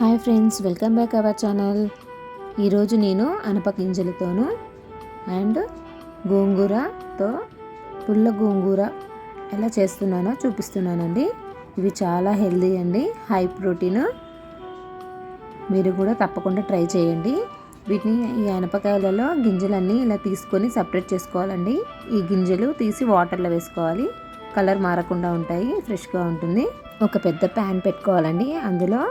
Hi friends welcome back our channel. ఈరోజు నేను అనప గింజలతోను and గోంగూరతో పుల్ల గోంగూర ఎలా చేస్తున్నానో చూపిస్తున్నానండి. ఇవి చాలా హెల్దీ అండి హై ప్రోటీన్. మీరు కూడా తప్పకుండా ట్రై చేయండి. వీటిని ఈ అనపకాయలలో గింజలన్నీ ఇలా తీసుకొని సపరేట్ చేసుకోవాలండి. ఈ గింజలు తీసి వాటర్లో వేసుకోవాలి. కలర్ మారకుండా ఉంటాయి ఫ్రెష్గా ఉంటుంది. ఒక పెద్ద ప్యాన్ పెట్టుకోవాలండి. అందులో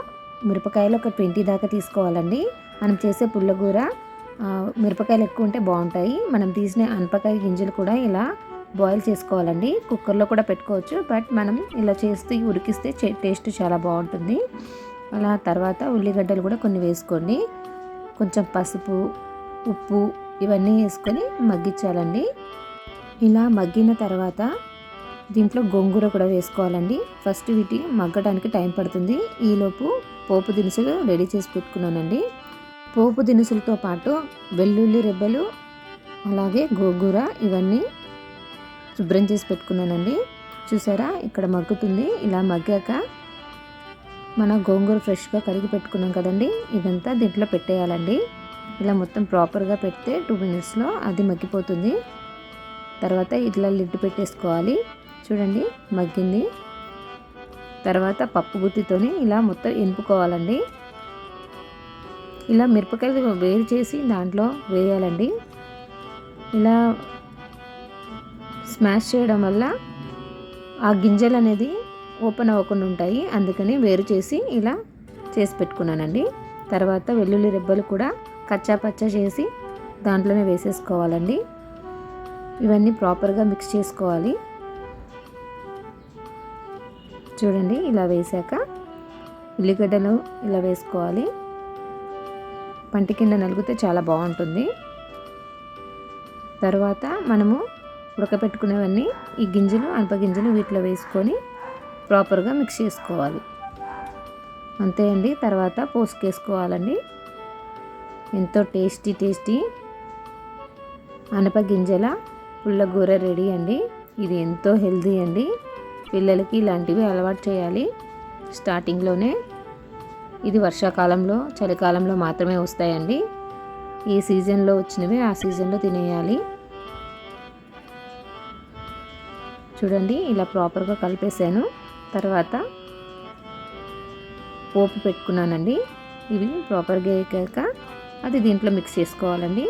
మిరపకాయలు ఒక ట్వంటీ దాకా తీసుకోవాలండి. మనం చేసే పుల్లగూర మిరపకాయలు ఎక్కువ ఉంటే బాగుంటాయి. మనం తీసిన అనపకాయ గింజలు కూడా ఇలా బాయిల్ చేసుకోవాలండి. కుక్కర్లో కూడా పెట్టుకోవచ్చు. బట్ మనం ఇలా చేస్తే ఉడికిస్తే టేస్ట్ చాలా బాగుంటుంది. అలా తర్వాత ఉల్లిగడ్డలు కూడా కొన్ని వేసుకోండి. కొంచెం పసుపు ఉప్పు ఇవన్నీ వేసుకొని మగ్గించాలండి. ఇలా మగ్గిన తర్వాత దీంట్లో గోంగూర కూడా వేసుకోవాలండి. ఫస్ట్ వీటి మగ్గడానికి టైం పడుతుంది. ఈలోపు పోపు దినుసులు రెడీ చేసి పెట్టుకున్నానండి. పోపు దినుసులతో పాటు వెల్లుల్లి రెబ్బలు అలాగే గోంగూర ఇవన్నీ శుభ్రం చేసి పెట్టుకున్నానండి. చూసారా? ఇక్కడ మగ్గుతుంది. ఇలా మగ్గాక మన గోంగూర ఫ్రెష్గా కడిగి పెట్టుకున్నాం కదండి. ఇదంతా దీంట్లో పెట్టేయాలండి. ఇలా మొత్తం ప్రాపర్గా పెడితే టూ మినిట్స్లో అది మగ్గిపోతుంది. తర్వాత ఇట్లా లిడ్ పెట్టేసుకోవాలి. చూడండి మగ్గింది. తర్వాత పప్పు గుత్తితోని ఇలా మొత్తం ఎంపుకోవాలండి. ఇలా మిరపకాయలు వేరు చేసి దాంట్లో వేయాలండి. ఇలా స్మాష్ చేయడం వల్ల ఆ గింజలు అనేది ఓపెన్ అవ్వకుండా ఉంటాయి. అందుకని వేరు చేసి ఇలా చేసి పెట్టుకున్నానండి. తర్వాత వెల్లుల్లి రెబ్బలు కూడా కచ్చా పచ్చా చేసి దాంట్లోనే వేసేసుకోవాలండి. ఇవన్నీ ప్రాపర్గా మిక్స్ చేసుకోవాలి. చూడండి ఇలా వేసాక ఉల్లిగడ్డలు ఇలా వేసుకోవాలి. పంటి కింద నలిగితే చాలా బాగుంటుంది. తర్వాత మనము ఉడకపెట్టుకునేవన్నీ ఈ గింజలు అనప గింజలు వీటిలో వేసుకొని ప్రాపర్గా మిక్స్ చేసుకోవాలి. అంతే అండి తర్వాత పోసుకేసుకోవాలండి. ఎంతో టేస్టీ టేస్టీ అనప గింజల పుల్లగూర రెడీ అండి. ఇది ఎంతో హెల్దీ అండి. పిల్లలకి ఇలాంటివి అలవాటు చేయాలి. స్టార్టింగ్లోనే ఇది వర్షాకాలంలో చలికాలంలో మాత్రమే వస్తాయండి. ఈ సీజన్లో వచ్చినవి ఆ సీజన్లో తినేయాలి. చూడండి ఇలా ప్రాపర్గా కలిపేసాను తర్వాత పోపు పెట్టుకున్నానండి. ఇవి ప్రాపర్గా వేగాక అది దీంట్లో మిక్స్ చేసుకోవాలండి.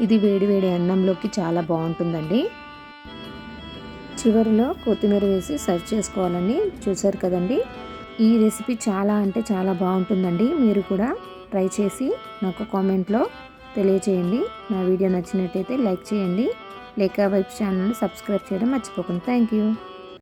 ఇది వేడి వేడి అన్నంలోకి చాలా బాగుంటుందండి. చివరిలో కొత్తిమీర వేసి సర్వ్ చేసుకోవాలండి. చూసారు కదండి? ఈ రెసిపీ చాలా అంటే చాలా బాగుంటుందండి. మీరు కూడా ట్రై చేసి నాకు కామెంట్లో తెలియచేయండి. నా వీడియో నచ్చినట్టయితే లైక్ చేయండి. లేక వైపు ఛానల్ని సబ్స్క్రైబ్ చేయడం మర్చిపోకండి. Thank you.